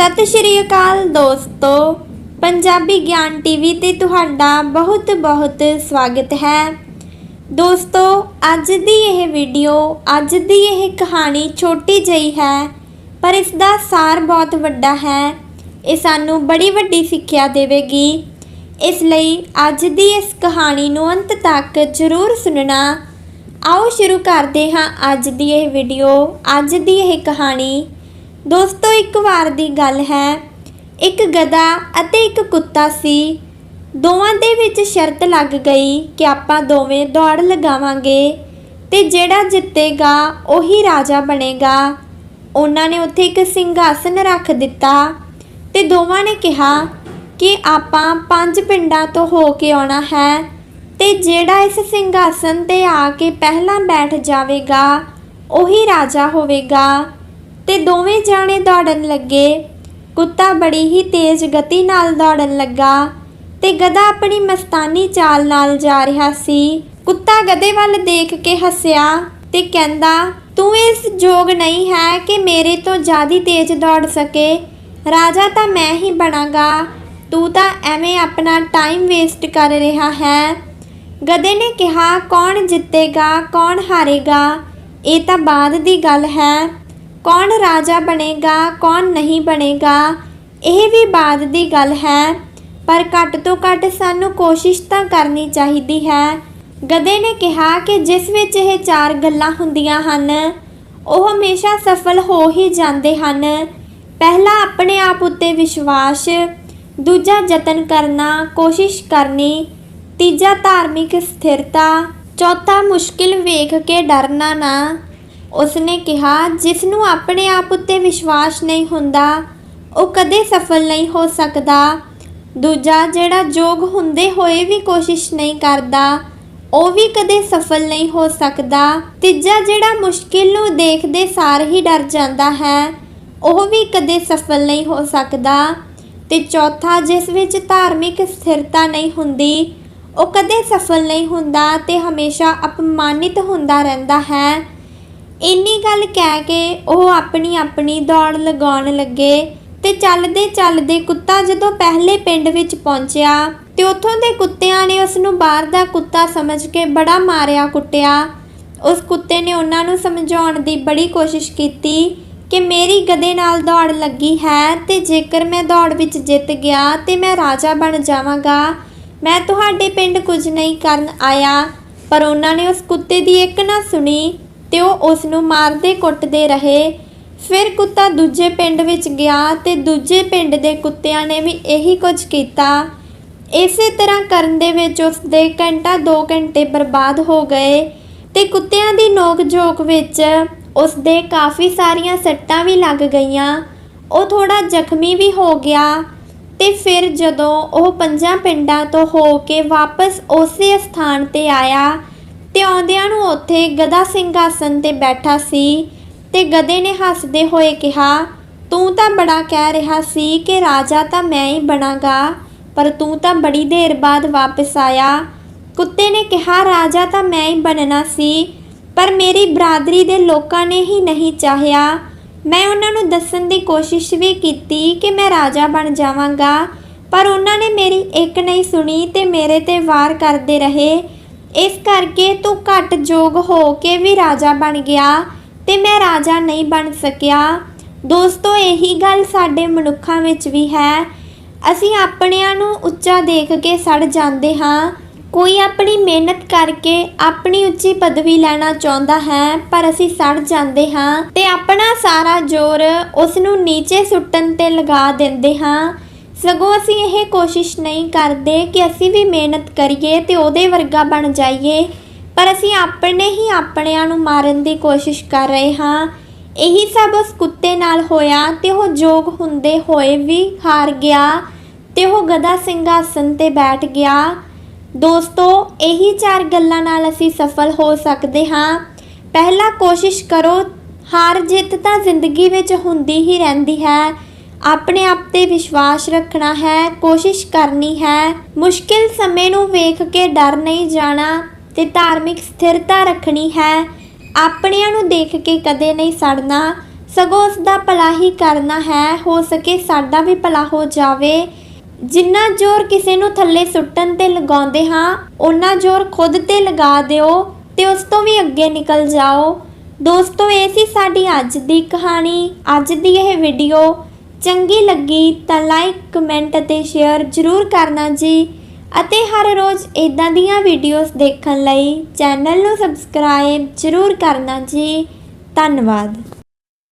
ਸਤਿ ਸ਼੍ਰੀ ਅਕਾਲ ਦੋਸਤੋ। ਪੰਜਾਬੀ ਗਿਆਨ ਟੀਵੀ ਤੇ ਤੁਹਾਡਾ ਬਹੁਤ ਬਹੁਤ ਸਵਾਗਤ ਹੈ। ਦੋਸਤੋ, ਅੱਜ ਦੀ ਇਹ ਵੀਡੀਓ, ਅੱਜ ਦੀ ਇਹ ਕਹਾਣੀ ਛੋਟੀ ਜਿਹੀ ਹੈ, ਪਰ ਇਸ ਦਾ ਸਾਰ ਬਹੁਤ ਵੱਡਾ ਹੈ। ਇਹ ਸਾਨੂੰ ਬੜੀ ਵੱਡੀ ਸਿੱਖਿਆ ਦੇਵੇਗੀ। ਇਸ ਲਈ ਅੱਜ ਦੀ ਇਸ ਕਹਾਣੀ ਨੂੰ ਅੰਤ ਤੱਕ ਜ਼ਰੂਰ ਸੁਣਨਾ। ਆਓ ਸ਼ੁਰੂ ਕਰਦੇ ਹਾਂ ਅੱਜ ਦੀ ਇਹ ਵੀਡੀਓ, ਅੱਜ ਦੀ ਇਹ ਕਹਾਣੀ। ਦੋਸਤੋ, ਇੱਕ ਵਾਰ ਦੀ ਗੱਲ ਹੈ। ਇੱਕ ਗਧਾ ਅਤੇ ਇੱਕ ਕੁੱਤਾ ਸੀ। ਦੋਵਾਂ ਦੇ ਵਿੱਚ ਸ਼ਰਤ ਲੱਗ ਗਈ ਕਿ ਆਪਾਂ ਦੋਵੇਂ ਦੌੜ ਲਗਾਵਾਂਗੇ ਤੇ ਜਿਹੜਾ ਜਿੱਤੇਗਾ ਉਹੀ ਰਾਜਾ ਬਣੇਗਾ। ਉਹਨਾਂ ਨੇ ਉੱਥੇ ਇੱਕ ਸਿੰਘਾਸਨ ਰੱਖ ਦਿੱਤਾ ਤੇ ਦੋਵਾਂ ਨੇ ਕਿਹਾ ਕਿ ਆਪਾਂ ਪੰਜ ਪਿੰਡਾਂ ਤੋਂ ਹੋ ਕੇ ਆਉਣਾ ਹੈ ਤੇ ਜਿਹੜਾ ਇਸ ਸਿੰਘਾਸਨ ਤੇ ਆ ਕੇ ਪਹਿਲਾਂ ਬੈਠ ਜਾਵੇਗਾ, ਉਹੀ ਰਾਜਾ ਹੋਵੇਗਾ। ਤੇ ਦੋਵੇਂ ਜਾਣੇ ਦੌੜਨ ਲੱਗੇ। ਕੁੱਤਾ ਬੜੀ ਹੀ ਤੇਜ਼ ਗਤੀ ਨਾਲ ਦੌੜਨ ਲੱਗਾ ਤੇ ਗਧਾ ਆਪਣੀ ਮਸਤਾਨੀ ਚਾਲ ਨਾਲ ਜਾ ਰਿਹਾ ਸੀ। ਕੁੱਤਾ ਗਧੇ ਵੱਲ ਦੇਖ ਕੇ ਹੱਸਿਆ ਤੇ ਕਹਿੰਦਾ, ਤੂੰ ਇਸ ਯੋਗ ਨਹੀਂ ਹੈ ਕਿ ਮੇਰੇ ਤੋਂ ਜ਼ਿਆਦਾ ਤੇਜ਼ ਦੌੜ ਸਕੇ। ਰਾਜਾ ਤਾਂ ਮੈਂ ਹੀ ਬਣਾਂਗਾ। ਤੂੰ ਤਾਂ ਐਵੇਂ ਆਪਣਾ ਟਾਈਮ ਵੇਸਟ ਕਰ ਰਿਹਾ ਹੈ ਗਧੇ ਨੇ ਕਿਹਾ, ਕੌਣ ਜਿੱਤੇਗਾ, ਕੌਣ ਹਾਰੇਗਾ? ਇਹ ਤਾਂ ਬਾਅਦ ਦੀ ਗੱਲ ਹੈ। ਕੌਣ ਰਾਜਾ ਬਣੇਗਾ, ਕੌਣ ਨਹੀਂ ਬਣੇਗਾ, ਇਹ ਵੀ ਬਾਅਦ ਦੀ ਗੱਲ ਹੈ, ਪਰ ਘੱਟ ਤੋਂ ਘੱਟ ਸਾਨੂੰ ਕੋਸ਼ਿਸ਼ ਤਾਂ ਕਰਨੀ ਚਾਹੀਦੀ ਹੈ। ਗਦੇ ਨੇ ਕਿਹਾ ਕਿ ਜਿਸ ਵਿੱਚ ਇਹ ਚਾਰ ਗੱਲਾਂ ਹੁੰਦੀਆਂ ਹਨ, ਉਹ ਹਮੇਸ਼ਾ ਸਫਲ ਹੋ ਹੀ ਜਾਂਦੇ ਹਨ। ਪਹਿਲਾ ਆਪਣੇ ਆਪ ਉੱਤੇ ਵਿਸ਼ਵਾਸ, ਦੂਜਾ ਯਤਨ ਕਰਨਾ, ਕੋਸ਼ਿਸ਼ ਕਰਨੀ, ਤੀਜਾ ਧਾਰਮਿਕ ਸਥਿਰਤਾ, ਚੌਥਾ ਮੁਸ਼ਕਿਲ ਵੇਖ ਕੇ ਡਰਨਾ ਨਾ। ਉਸਨੇ ਕਿਹਾ ਜਿਸ ਨੂੰ ਆਪਣੇ ਆਪ ਉੱਤੇ ਵਿਸ਼ਵਾਸ ਨਹੀਂ ਹੁੰਦਾ, ਉਹ ਕਦੇ ਸਫਲ ਨਹੀਂ ਹੋ ਸਕਦਾ। ਦੂਜਾ, ਜਿਹੜਾ ਯੋਗ ਹੁੰਦੇ ਹੋਏ ਵੀ ਕੋਸ਼ਿਸ਼ ਨਹੀਂ ਕਰਦਾ, ਉਹ ਵੀ ਕਦੇ ਸਫਲ ਨਹੀਂ ਹੋ ਸਕਦਾ। ਤੀਜਾ, ਜਿਹੜਾ ਮੁਸ਼ਕਿਲ ਨੂੰ ਦੇਖਦੇ ਸਾਰ ਹੀ ਡਰ ਜਾਂਦਾ ਹੈ, ਉਹ ਵੀ ਕਦੇ ਸਫਲ ਨਹੀਂ ਹੋ ਸਕਦਾ। ਤੇ ਚੌਥਾ, ਜਿਸ ਵਿੱਚ ਧਾਰਮਿਕ ਸਥਿਰਤਾ ਨਹੀਂ ਹੁੰਦੀ, ਉਹ ਕਦੇ ਸਫਲ ਨਹੀਂ ਹੁੰਦਾ ਤੇ ਹਮੇਸ਼ਾ ਅਪਮਾਨਿਤ ਹੁੰਦਾ ਰਹਿੰਦਾ ਹੈ। ਇੰਨੀ ਗੱਲ ਕਹਿ ਕੇ ਉਹ ਆਪਣੀ ਆਪਣੀ ਦੌੜ ਲਗਾਉਣ ਲੱਗੇ ਤੇ ਚੱਲਦੇ ਚੱਲਦੇ ਕੁੱਤਾ ਜਦੋਂ ਪਹਿਲੇ ਪਿੰਡ ਵਿੱਚ ਪਹੁੰਚਿਆ ਤੇ ਉੱਥੋਂ ਦੇ ਕੁੱਤਿਆਂ ਨੇ ਉਸ ਨੂੰ ਬਾਹਰ ਦਾ ਕੁੱਤਾ ਸਮਝ ਕੇ ਬੜਾ ਮਾਰਿਆ ਕੁੱਟਿਆ। ਉਸ ਕੁੱਤੇ ਨੇ ਉਹਨਾਂ ਨੂੰ ਸਮਝਾਉਣ ਦੀ ਬੜੀ ਕੋਸ਼ਿਸ਼ ਕੀਤੀ ਕਿ ਮੇਰੀ ਗਧੇ ਨਾਲ ਦੌੜ ਲੱਗੀ ਹੈ ਤੇ ਜੇਕਰ ਮੈਂ ਦੌੜ ਵਿੱਚ ਜਿੱਤ ਗਿਆ ਤੇ ਮੈਂ ਰਾਜਾ ਬਣ ਜਾਵਾਂਗਾ। ਮੈਂ ਤੁਹਾਡੇ ਪਿੰਡ ਕੁਝ ਨਹੀਂ ਕਰਨ ਆਇਆ, ਪਰ ਉਹਨਾਂ ਨੇ ਉਸ ਕੁੱਤੇ ਦੀ ਇੱਕ ਨਾ ਸੁਣੀ ਤੇ ਉਹ ਉਸ ਨੂੰ ਮਾਰਦੇ ਕੁੱਟਦੇ ਰਹੇ। ਫਿਰ ਕੁੱਤਾ ਦੂਜੇ ਪਿੰਡ ਵਿੱਚ ਗਿਆ ਤੇ ਦੂਜੇ ਪਿੰਡ ਦੇ ਕੁੱਤਿਆਂ ਨੇ ਵੀ ਇਹੀ ਕੁਝ ਕੀਤਾ। ਇਸੇ ਤਰ੍ਹਾਂ ਕਰਨ ਦੇ ਵਿੱਚ ਉਸ ਦੇ ਘੰਟਾ 2 ਘੰਟੇ ਬਰਬਾਦ ਹੋ ਗਏ ਤੇ ਕੁੱਤਿਆਂ ਦੀ ਨੋਕ ਝੋਕ ਵਿੱਚ ਉਸ ਦੇ ਕਾਫੀ ਸਾਰੀਆਂ ਸੱਟਾਂ ਵੀ ਲੱਗ ਗਈਆਂ। ਉਹ ਥੋੜਾ ਜ਼ਖਮੀ ਵੀ ਹੋ ਗਿਆ ਤੇ ਫਿਰ ਜਦੋਂ ਉਹ ਪੰਜਾਂ ਪਿੰਡਾਂ ਤੋਂ ਹੋ ਕੇ ਵਾਪਸ ਉਸੇ ਸਥਾਨ ਤੇ ਆਇਆ ਤੇ ਆਉਂਦਿਆਂ ਨੂੰ ਉੱਥੇ ਗਦਾ ਸਿੰਘਾਸਨ ਤੇ ਬੈਠਾ ਸੀ ਤੇ ਗਧੇ ਨੇ ਹੱਸਦੇ ਹੋਏ ਕਿਹਾ, ਤੂੰ ਤਾਂ ਬੜਾ ਕਹਿ ਰਿਹਾ ਸੀ ਕਿ ਰਾਜਾ ਤਾਂ ਮੈਂ ਹੀ ਬਣਾਂਗਾ, ਪਰ ਤੂੰ ਤਾਂ ਬੜੀ ਦੇਰ ਬਾਅਦ ਵਾਪਸ ਆਇਆ। ਕੁੱਤੇ ਨੇ ਕਿਹਾ, ਰਾਜਾ ਤਾਂ ਮੈਂ ਹੀ ਬਣਨਾ ਸੀ, ਪਰ ਮੇਰੀ ਬਰਾਦਰੀ ਦੇ ਲੋਕਾਂ ਨੇ ਹੀ ਨਹੀਂ ਚਾਹਿਆ। ਮੈਂ ਉਹਨਾਂ ਨੂੰ ਦੱਸਣ ਦੀ ਕੋਸ਼ਿਸ਼ ਵੀ ਕੀਤੀ ਕਿ ਮੈਂ ਰਾਜਾ ਬਣ ਜਾਵਾਂਗਾ, ਪਰ ਉਹਨਾਂ ਨੇ ਮੇਰੀ ਇੱਕ ਨਹੀਂ ਸੁਣੀ ਤੇ ਮੇਰੇ ਤੇ ਵਾਰ ਕਰਦੇ ਰਹੇ। ਇਸ ਕਰਕੇ ਤੂੰ ਘੱਟ ਜੋਗ ਹੋ ਕੇ ਵੀ ਰਾਜਾ ਬਣ ਗਿਆ ਤੇ ਮੈਂ ਰਾਜਾ ਨਹੀਂ ਬਣ ਸਕਿਆ। ਦੋਸਤੋ, ਇਹੀ ਗੱਲ ਸਾਡੇ ਮਨੁੱਖਾਂ ਵਿੱਚ ਵੀ ਹੈ। ਅਸੀਂ ਆਪਣਿਆਂ ਨੂੰ ਉੱਚਾ ਦੇਖ ਕੇ ਸੜ ਜਾਂਦੇ ਹਾਂ। ਕੋਈ ਆਪਣੀ ਮਿਹਨਤ ਕਰਕੇ ਆਪਣੀ ਉੱਚੀ ਪਦਵੀ ਲੈਣਾ ਚਾਹੁੰਦਾ ਹੈ, ਪਰ ਅਸੀਂ ਸੜ ਜਾਂਦੇ ਹਾਂ ਤੇ ਆਪਣਾ ਸਾਰਾ ਜ਼ੋਰ ਉਸ ਨੂੰ ਨੀਚੇ ਸੁੱਟਣ ਤੇ ਲਗਾ ਦਿੰਦੇ ਹਾਂ। ਸਗੋਂ ਅਸੀਂ ਇਹ ਕੋਸ਼ਿਸ਼ ਨਹੀਂ ਕਰਦੇ ਕਿ ਅਸੀਂ ਵੀ ਮਿਹਨਤ ਕਰੀਏ ਤੇ ਉਹਦੇ ਵਰਗਾ ਬਣ ਜਾਈਏ, ਪਰ ਅਸੀਂ ਆਪਣੇ ਹੀ ਆਪਣਿਆਂ ਨੂੰ ਮਾਰਨ ਦੀ ਕੋਸ਼ਿਸ਼ ਕਰ ਰਹੇ ਹਾਂ। ਇਹੀ ਸਭ ਉਸ ਕੁੱਤੇ ਨਾਲ ਹੋਇਆ ਤੇ ਉਹ ਜੋਗ ਹੁੰਦੇ ਹੋਏ ਵੀ ਹਾਰ ਗਿਆ ਤੇ ਉਹ ਗਦਾ ਸਿੰਘਾਸਨ ਤੇ ਬੈਠ ਗਿਆ। ਦੋਸਤੋ, ਇਹੀ ਚਾਰ ਗੱਲਾਂ ਨਾਲ ਅਸੀਂ ਸਫਲ ਹੋ ਸਕਦੇ ਹਾਂ। ਪਹਿਲਾ ਕੋਸ਼ਿਸ਼ ਕਰੋ, ਹਾਰ ਜਿੱਤ ਤਾਂ ਜ਼ਿੰਦਗੀ ਵਿੱਚ ਹੁੰਦੀ ਹੀ ਰਹਿੰਦੀ ਹੈ। ਆਪਣੇ ਆਪ ਤੇ ਵਿਸ਼ਵਾਸ ਰੱਖਣਾ ਹੈ, ਕੋਸ਼ਿਸ਼ ਕਰਨੀ ਹੈ। ਮੁਸ਼ਕਿਲ ਸਮੇਂ ਨੂੰ ਵੇਖ ਕੇ ਡਰ ਨਹੀਂ ਜਾਣਾ ਤੇ ਧਾਰਮਿਕ ਸਥਿਰਤਾ ਰੱਖਣੀ ਹੈ। ਆਪਣਿਆਂ ਨੂੰ ਦੇਖ ਕੇ ਕਦੇ ਨਹੀਂ ਸੜਨਾ। ਸਗੋਂ ਉਸ ਦਾ ਭਲਾ ਹੀ ਕਰਨਾ ਹੈ। ਹੋ ਸਕੇ ਸਾਡਾ ਵੀ ਭਲਾ ਹੋ ਜਾਵੇ। ਜਿੰਨਾ ਜ਼ੋਰ ਕਿਸੇ ਨੂੰ ਥੱਲੇ ਸੁੱਟਣ ਤੇ ਲਗਾਉਂਦੇ ਹਾਂ, ਓਨਾ ਜ਼ੋਰ ਖੁਦ ਤੇ ਲਗਾ ਦਿਓ ਤੇ ਉਸ ਤੋਂ ਵੀ ਅੱਗੇ ਨਿਕਲ ਜਾਓ। ਦੋਸਤੋ, ਇਹ ਸੀ ਸਾਡੀ ਅੱਜ ਦੀ ਕਹਾਣੀ। ਅੱਜ ਦੀ ਇਹ ਵੀਡੀਓ ਚੰਗੀ ਲੱਗੀ ਤਾਂ ਲਾਈਕ ਕਮੈਂਟ ਅਤੇ ਸ਼ੇਅਰ ਜ਼ਰੂਰ ਕਰਨਾ ਜੀ। ਅਤੇ ਹਰ ਰੋਜ਼ ਇਦਾਂ ਦੀਆਂ ਵੀਡੀਓਜ਼ ਦੇਖਣ ਲਈ ਚੈਨਲ ਨੂੰ ਸਬਸਕ੍ਰਾਈਬ ਜ਼ਰੂਰ ਕਰਨਾ ਜੀ। ਧੰਨਵਾਦ।